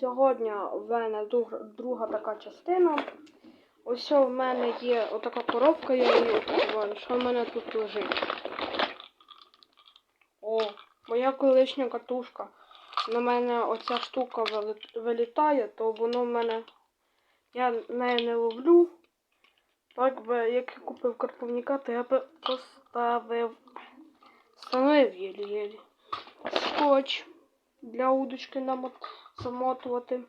Сьогодні в мене друга, така частина. Ось в мене є отака коробка, я її відкриваю. Що в мене тут лежить? О, моя колишня катушка. На мене оця штука вилітає, то воно в мене. Я нею не ловлю. Так би, як я купив карповника, то я би поставив. Встановив єлі-єлі. Скотч для удочки намот... замотувати.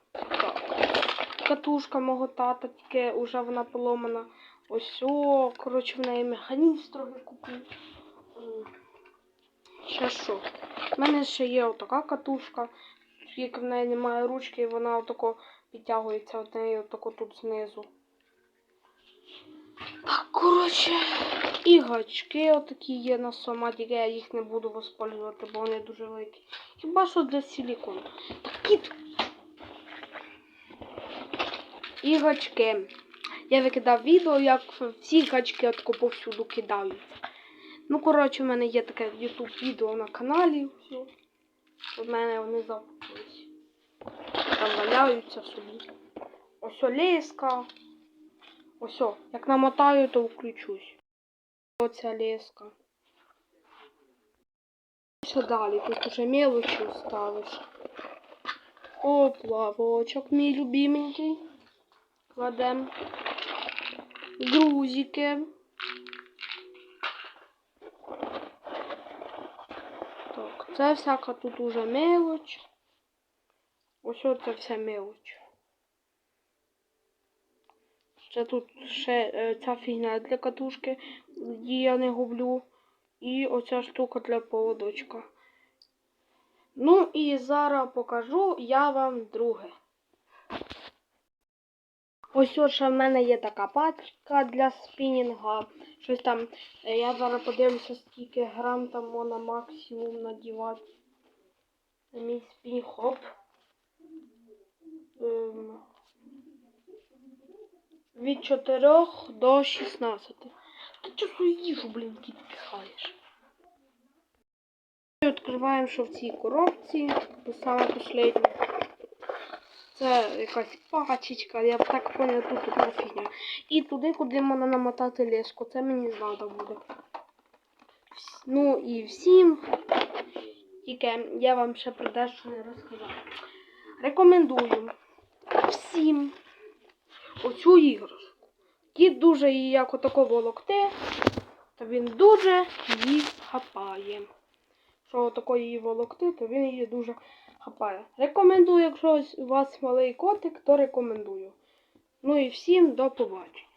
Катушка мого тата, тільки вже вона поломана. Ось о, коротше, в неї механізм трохи купив. Ще що? У мене ще є отака катушка, тільки в неї немає ручки, і вона отако підтягується від неї отако тут знизу. Так, коротше, і гачки отакі є на соматі, я їх не буду воспалювати, бо вони дуже великі. Хіба що для силікону. Такі т- і гачки. Я викидав відео, як всі гачки отако повсюду кидаються. Ну, коротше, в мене є таке YouTube відео на каналі. У мене вони запутались. Там валяються собі. Ось леска. Ось, як намотаю, то включусь. Оця леска. Що далі? Тут уже мелочі ставиш. О, плавочок мій любименький. Кладем. Грузики. Так, це всяка тут уже мелоч. Ось це вся мелоч. Ще тут ще е, ця фігня для катушки, її я не гублю. І оця штука для поводочка. Ну і зараз покажу я вам друге. Ось от ще в мене є така пачка для спінінга. Щось там. е, Я зараз подивлюся, скільки грам там можна максимум надівати. Мій спінінг хоп. Ем, від 4 до 16. Ти чого їжу, блін, кіт пихаєш? Відкриваємо, що в цій коробці. Це саме последнє. Це якась пачечка, я б так поняв, тут одна фігня. І туди, куди можна намотати леску. Це мені треба буде. Ну і всім. Тільки я вам ще про дещо не розказав. Рекомендую всім оцю іграшку. Кіт дуже її як отако волокте, то він дуже її хапає. Що отако її волокти, то він її дуже хапає. Рекомендую, якщо у вас малий котик, то рекомендую. Ну і всім до побачення.